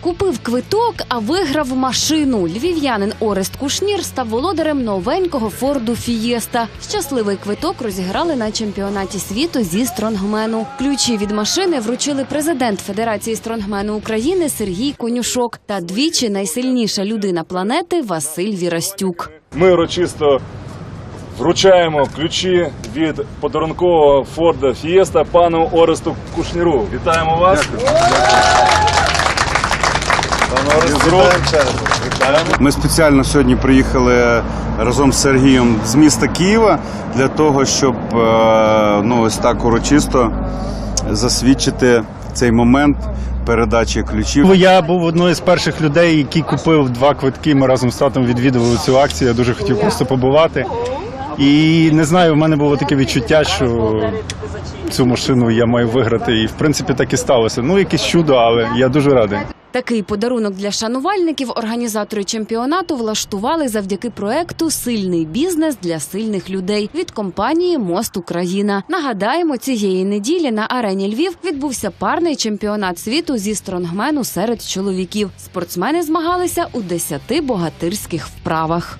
Купив квиток, а виграв машину. Львів'янин Орест Кушнір став володарем новенького Форду Фієста. Щасливий квиток розіграли на чемпіонаті світу зі стронгмену. Ключі від машини вручили президент Федерації стронгмену України Сергій Конюшок та двічі найсильніша людина планети Василь Вірастюк. Ми урочисто вручаємо ключі від подарункового Форда Фієста пану Оресту Кушніру. Вітаємо вас. Вітаємо. Ми спеціально сьогодні приїхали разом з Сергієм з міста Києва для того, щоб е, ну, ось так урочисто засвідчити цей момент передачі ключів. Я був одною з перших людей, який купив два квитки. Ми разом з татом відвідували цю акцію. Я дуже хотів просто побувати. І не знаю, в мене було таке відчуття, що цю машину я маю виграти. І в принципі так і сталося. Ну, якесь чудо, але я дуже радий. Такий подарунок для шанувальників організатори чемпіонату влаштували завдяки проекту Сильний бізнес для сильних людей від компанії Мост Україна. Нагадаємо, цієї неділі на арені Львів відбувся парний чемпіонат світу зі стронгмену серед чоловіків. Спортсмени змагалися у 10 богатирських вправах.